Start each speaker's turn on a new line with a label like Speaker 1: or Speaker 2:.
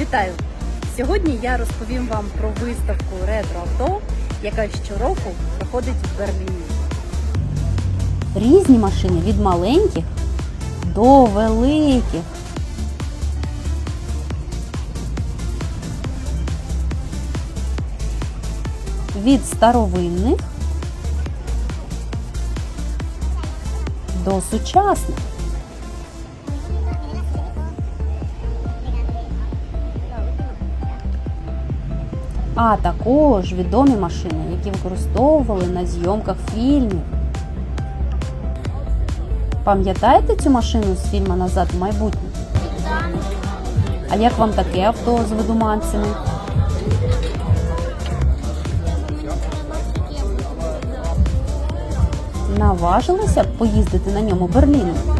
Speaker 1: Вітаю! Сьогодні я розповім вам про виставку ретро-авто, яка щороку проходить в Берліні.
Speaker 2: Різні машини від маленьких до великих. Від старовинних до сучасних. А також відомі машини, які використовували на зйомках фільмів. Пам'ятаєте цю машину з фільму Назад в майбутнє? А як вам таке авто з видуманцями? Наважилися б поїздити на ньому Берліном?